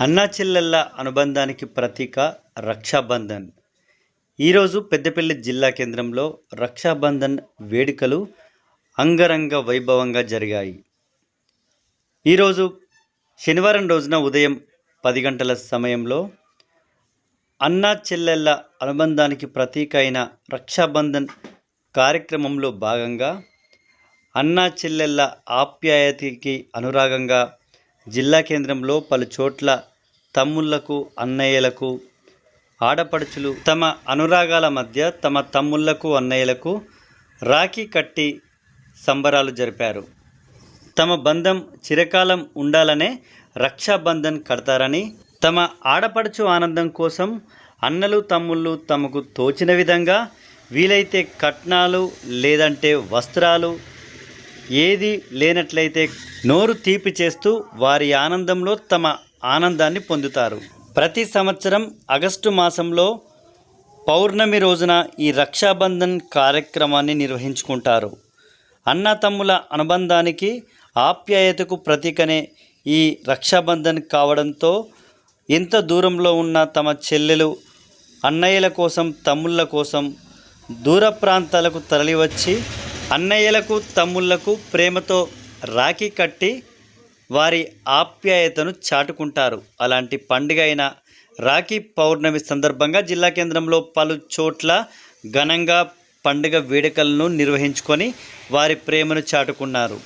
అన్నా చెల్లెళ్ళ అనుబంధానికి ప్రతీక రక్షాబంధన్. ఈరోజు పెద్దపల్లి జిల్లా కేంద్రంలో రక్షాబంధన్ వేడుకలు అంగరంగ వైభవంగా జరిగాయి. ఈరోజు శనివారం రోజున ఉదయం పది గంటల సమయంలో అన్నా చెల్లెళ్ళ అనుబంధానికి ప్రతీక అయిన రక్షాబంధన్ కార్యక్రమంలో భాగంగా అన్నా చెల్లెళ్ళ ఆప్యాయతకి అనురాగంగా జిల్లా కేంద్రంలో పలు చోట్ల తమ్ముళ్ళకు అన్నయ్యలకు ఆడపడుచులు తమ అనురాగాల మధ్య తమ తమ్ముళ్ళకు అన్నయ్యలకు రాఖీ కట్టి సంబరాలు జరిపారు. తమ బంధం చిరకాలం ఉండాలనే రక్షాబంధన్ కడతారని తమ ఆడపడుచు ఆనందం కోసం అన్నలు తమ్ముళ్ళు తమకు తోచిన విధంగా వీలైతే కట్నాలు లేదంటే వస్త్రాలు ఏది లేనట్లయితే నోరు తీపి చేస్తూ వారి ఆనందంలో తమ ఆనందాన్ని పొందుతారు. ప్రతి సంవత్సరం ఆగస్టు మాసంలో పౌర్ణమి రోజున ఈ రక్షాబంధన్ కార్యక్రమాన్ని నిర్వహించుకుంటారు. అన్న తమ్ముల అనుబంధానికి ఆప్యాయతకు ప్రతీకనే ఈ రక్షాబంధన్ కావడంతో ఇంత దూరంలో ఉన్న తమ చెల్లెలు అన్నయ్యల కోసం తమ్ముళ్ళ కోసం దూర ప్రాంతాలకు తరలివచ్చి అన్నయ్యలకు తమ్ముళ్ళకు ప్రేమతో రాఖీ కట్టి వారి ఆప్యాయతను చాటుకుంటారు. అలాంటి పండుగ అయిన రాఖీ పౌర్ణమి సందర్భంగా జిల్లా కేంద్రంలో పలు చోట్ల ఘనంగా పండుగ వేడుకలను నిర్వహించుకొని వారి ప్రేమను చాటుకున్నారు.